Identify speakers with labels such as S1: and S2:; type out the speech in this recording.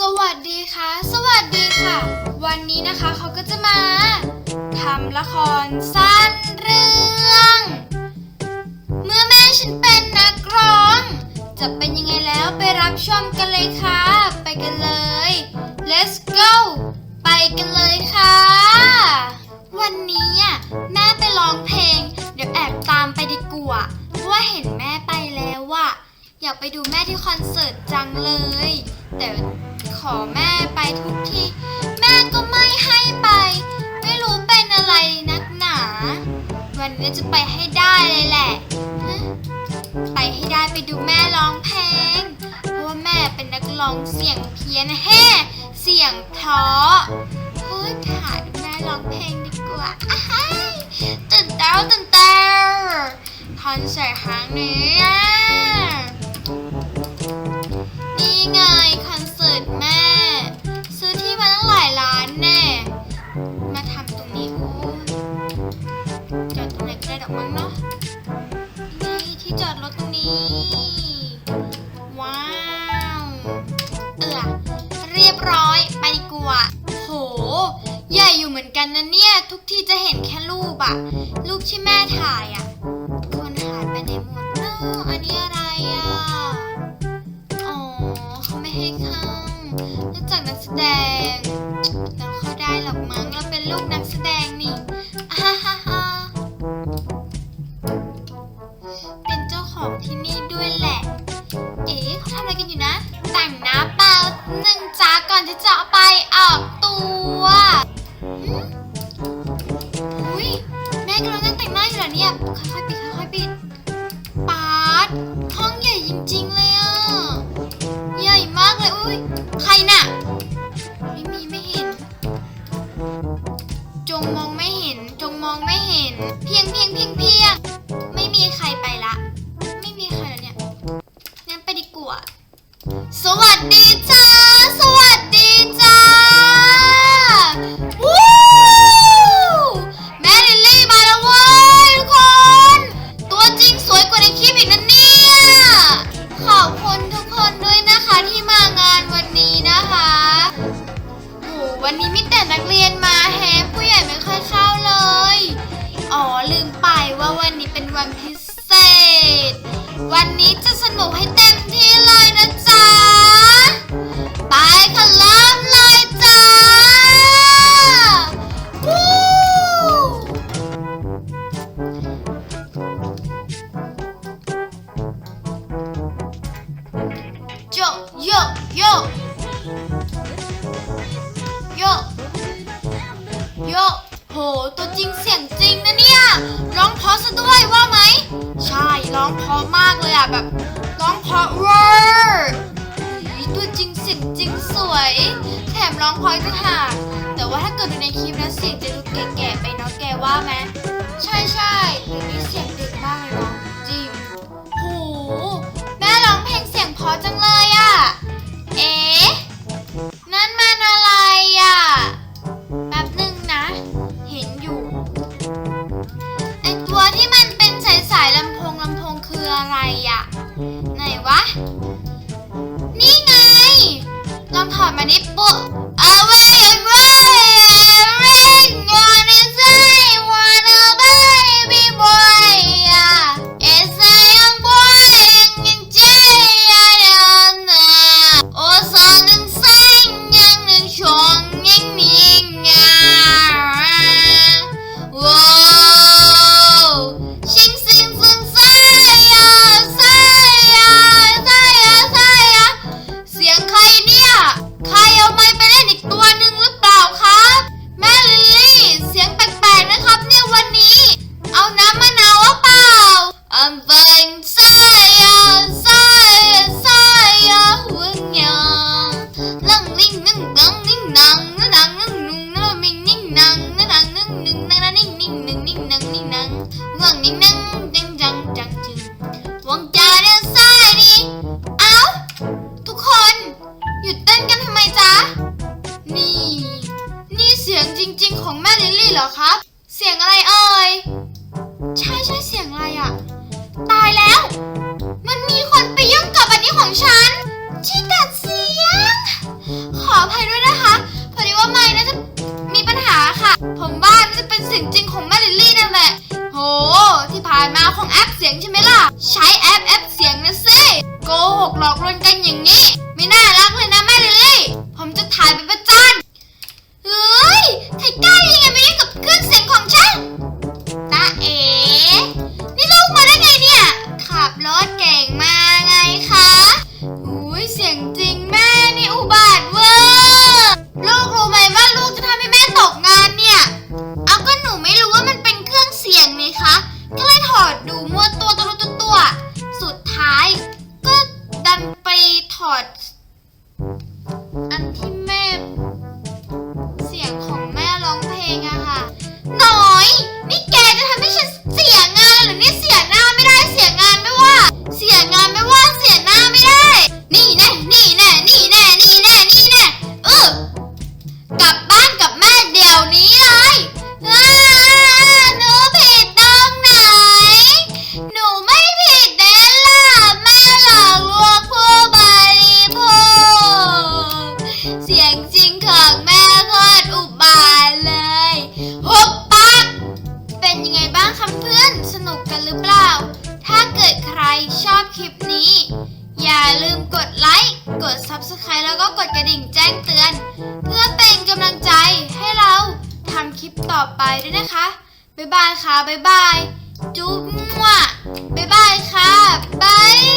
S1: สวัสดีค่ะ สวัสดีค่ะ วันนี้นะคะเขาก็จะมาทำละครสั้นเรื่อง เมื่อแม่ฉันเป็นนักร้อง จะเป็นยังไงแล้วไปรับชมกันเลยค่ะ ไปกันเลย let's go ไปกันเลยค่ะ วันนี้อะแม่ไปร้องเพลง เดี๋ยวแอบตามไปดีกว่าเพราะว่าเห็นแม่ไปแล้ว อยากไปดูแม่ที่คอนเสิร์ตจังเลย แต่ขอแม่ไปทุกทีแม่ก็ไม่ให้ไป ไม่รู้เป็นอะไรนักหนา วันนี้จะไปให้ได้เลยแหละไปให้ได้ไปดูแม่ร้องเพลง เพราะว่าแม่เป็นนักร้องเสียงเพี้ยนแฮ่เสียงเพราะเฮ้ยถ่ายดูแม่ร้องเพลงดีกว่าอ้ายตื่นเต้าตื่นเต้าคอนเสิร์ตครั้งนี้อ มั้งเนาะนี่ที่จอดรถตรงนี้ ว้าว เออเรียบร้อยไปดีกว่าโห ใหญ่อยู่เหมือนกันนะเนี่ย ทุกทีจะเห็นแค่รูปอะรูปที่แม่ถ่ายอะคนหายไปไหนหมดเนาะอันนี้อะไรอะอ๋อเขาไม่ให้เข้านอกจากนักแสดง เราเข้าได้หรอกมั้งเราเป็นลูกนัก แต่งหน้าเปล่าหนึ่งจ้าก่อนที่จะเอาไปออกตัวอุ้ยแม่กำลังนั่งแต่งหน้าอยู่เหรอเนี่ยค่อยๆปิดค่อยๆปิดปาดห้องใหญ่จริงๆเลยอะใหญ่มากเลยอุ้ยใครน่ะไม่มีไม่เห็น จงมองไม่เห็นจงมองไม่เห็น เพียงเพียงเพียงเพียงไม่มีใครไปละ เป็นวันพิเศษ วันนี้จะสนุกให้เต็ม ตัวจริงเสียงจริงนะเนี่ย ร้องเพราะซะด้วยว่าไหม ใช่ ร้องเพราะมากเลยอะแบบ ร้องเพราะเวอร์ตัวจริงเสียงจริงสวย แถมร้องเพราะอีกต่างหากแต่ว่าถ้าเกิดดูในคลิปนะเสียงจะดูแก่ๆไปเนาะแกว่าไหมใช่ใช่หรือมีเสียงเด็ก อะไรอะ ไหนวะ นี่ไง ลองถอดมานิดปุ๊ เหรอครับ เสียงอะไรเอ่ย ใช่ใช่เสียงอะไรอะตายแล้ว มันมีคนไปยุ่งกับอันนี้ของฉันที่ตัดเสียง ขออภัยด้วยนะคะ พอดีว่าไม่น่าจะมีปัญหาค่ะ ผมว่าน่าจะเป็นเสียงจริงของแม่ลิลลี่นั่นแหละ โห ที่ผ่านมาคงแอปเสียงใช่ไหมล่ะ ใช้แอปแอปเสียงนะสิ โกหกหลอกลวงกันอย่างนี้ ถ Subscribe แล้วก็กดกระดิ่งแจ้งเตือน เพื่อเป็นกำลังใจให้เราทำคลิปต่อไปด้วยนะคะ บ๊ายบายค่ะ บ๊ายบาย จุ๊บมั่วบ๊ายบายค่ะบาย